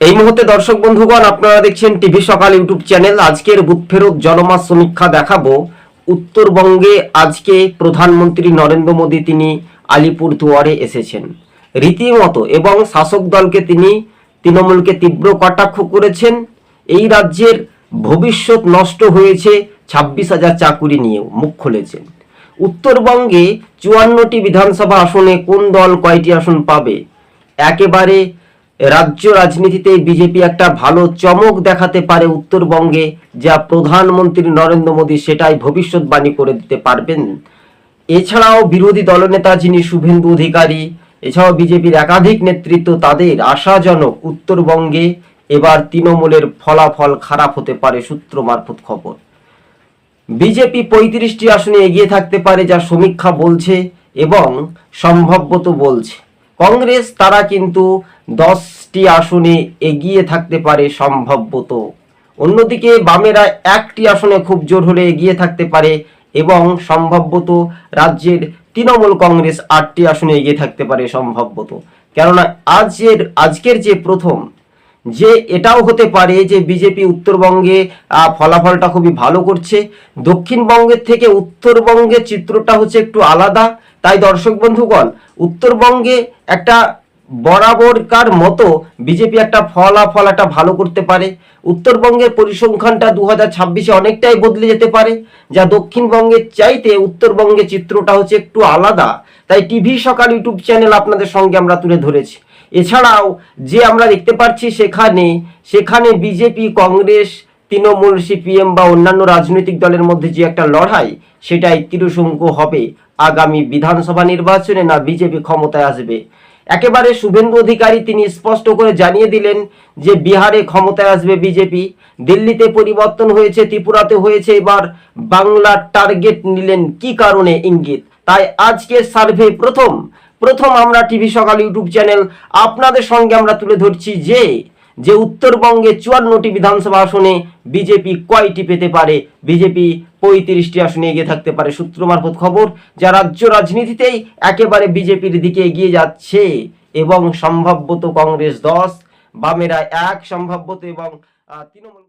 এই মুহূর্তে দর্শক বন্ধুগণ, আপনারা দেখছেন টিভি সকাল ইউটিউব চ্যানেল। আজকের বুথ ফেরত জনমত সমীক্ষা দেখাবো। উত্তরবঙ্গে আজকে প্রধানমন্ত্রী নরেন্দ্র মোদী, তিনি আলিপুর দুয়ারে এসেছেন। রীতিমতো এবং শাসক দলকে তিনি, তৃণমূলকে তীব্র কটাক্ষ করেছেন। এই রাজ্যের ভবিষ্যৎ নষ্ট হয়েছে ছাব্বিশ হাজার চাকুরি নিয়েও মুখ খুলেছেন। উত্তরবঙ্গে চুয়ান্নটি বিধানসভা আসনে কোন দল কয়টি আসন পাবে? একেবারে রাজ্য রাজনীতিতে বিজেপি একটা ভালো চমক দেখাতে পারে উত্তরবঙ্গে, যা প্রধানমন্ত্রী নরেন্দ্র মোদী সেটাই ভবিষ্যৎবাণী করে দিতে পারবেন। এছাড়াও বিরোধী দলনেতা যিনি শুভেন্দু অধিকারী, এছাড়াও বিজেপির একাধিক নেতৃত্ব, তাদের আশাজনক উত্তরবঙ্গে এবার তৃণমূলের ফলাফল খারাপ হতে পারে সূত্র মারফত খবর। বিজেপি পঁয়ত্রিশটি আসনে এগিয়ে থাকতে পারে যা সমীক্ষা বলছে এবং সম্ভবত বলছে। কংগ্রেস, তারা কিন্তু দশটি আসনে এগিয়ে থাকতে পারে সম্ভবত অন্যদিকে বামেরা একটি আসনে খুব জোর হলে এগিয়ে থাকতে পারে এবং সম্ভবত রাজ্যের তৃণমূল কংগ্রেস আটটি আসনে এগিয়ে থাকতে পারে সম্ভবত কেননা আজের, আজকের যে প্রথম, যে এটাও হতে পারে যে বিজেপি উত্তরবঙ্গে ফলাফলটা খুবই ভালো করছে। দক্ষিণবঙ্গের থেকে উত্তরবঙ্গের চিত্রটা হচ্ছে একটু আলাদা। তাই দর্শক বন্ধুগণ, উত্তরবঙ্গে একটা বরাবরকার মতো বিজেপি একটা ফলাফল একটা ভালো করতে পারে। উত্তরবঙ্গের পরিসংখ্যানটা দু হাজার ছাব্বিশে অনেকটাই বদলে যেতে পারে, যা দক্ষিণবঙ্গের চাইতে উত্তরবঙ্গে চিত্রটা হচ্ছে একটু আলাদা। তাই টিভি সকাল ইউটিউব চ্যানেল আপনাদের সঙ্গে আমরা তুলে ধরেছি। এছাড়াও যে আমরা দেখতে পাচ্ছি সেখানে সেখানে বিজেপি, কংগ্রেস, তৃণমূল, সিপিএম বা অন্যান্য রাজনৈতিক দলের মধ্যে যে একটা লড়াই, সেটাই তিরুশঙ্কু হবে। আগামী বিধানসভা নির্বাচনে না বিজেপি ক্ষমতায় আসবে। একেবারে শুভেন্দু অধিকারী তিনি স্পষ্ট করে জানিয়ে দিলেন যে বিহারে ক্ষমতায় আসবে বিজেপি। দিল্লিতে পরিবর্তন হয়েছে, ত্রিপুরাতে হয়েছে, এবার বাংলার টার্গেট নিলেন কি কারণে ইঙ্গিত? তাই আজকের সার্ভে প্রথম। প্রথম আমরা টিভি সকাল ইউটিউব চ্যানেল আপনাদের সঙ্গে আমরা তুলে ধরছি যে যে উত্তরবঙ্গে চুয়ান্নটি বিধানসভা আসনে বিজেপি কয়টি পেতে পারে? বিজেপি পঁয়ত্রিশটি আসনে এগিয়ে থাকতে পারে। সূত্র মারফত খবর, যা রাজ্য রাজনীতিতেই একেবারে বিজেপির দিকে এগিয়ে যাচ্ছে এবং সম্ভাব্যত কংগ্রেস দশ, বামেরা এক, সম্ভাব্যত এবং তৃণমূল